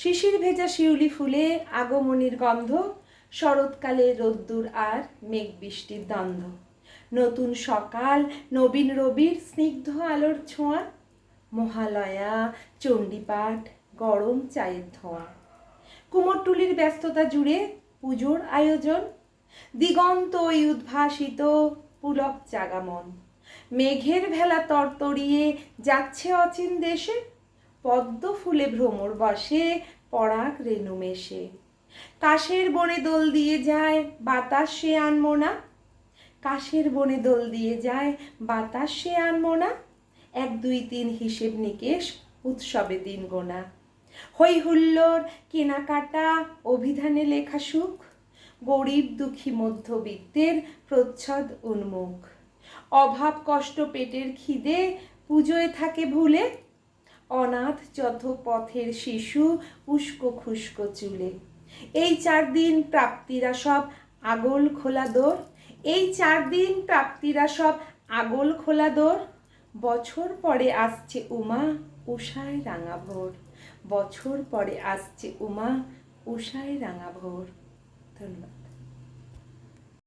শিশির ভেজা শিউলি ফুলে আগমনির গন্ধ, শরৎকালে রোদ্দুর আর মেঘ বৃষ্টির দ্বন্দ্ব। নতুন সকাল, নবীন রবির স্নিগ্ধ আলোর ছোঁয়া, মহালয়া, চণ্ডীপাঠ, গরম চায়ের ধোঁয়া। কুমোরটুলির ব্যস্ততা জুড়ে পুজোর আয়োজন, দিগন্ত ওই উদ্ভাসিত পুলক জাগামন। মেঘের ভেলা তরতরিয়ে যাচ্ছে অচিন দেশে পদ্ম ফুলে ভ্রমর বসে, পরাগ রেণু মেশে। কাশের বনে দোল দিয়ে যায়, বাতাস সে আনমো না কাশের বনে দোল দিয়ে যায়, বাতাস সে আনমো না এক, দুই, তিন হিসেব নিকেশ, উৎসবে দিন গোনা। হই হুল্লোর কেনাকাটা, অভিধানে লেখা সুখ। গরিব দুঃখী মধ্যবিত্তের প্রচ্ছদ উন্মুখ। অভাব কষ্ট পেটের খিদে, পুজোয় থাকে ভুলে। অনাথ যত পথের শিশু উস্কো খুস্কো চুলে। এই চার দিন প্রাপ্তিরা সব আগল খোলা দোর? এই চার দিন প্রাপ্তিরা সব আগল খোলা দোর? বছর পরে আসছে উমা উষায় রাঙা ভোর। বছর পরে আসছে উমা উষায় রাঙা ভোর। ধন্যবাদ।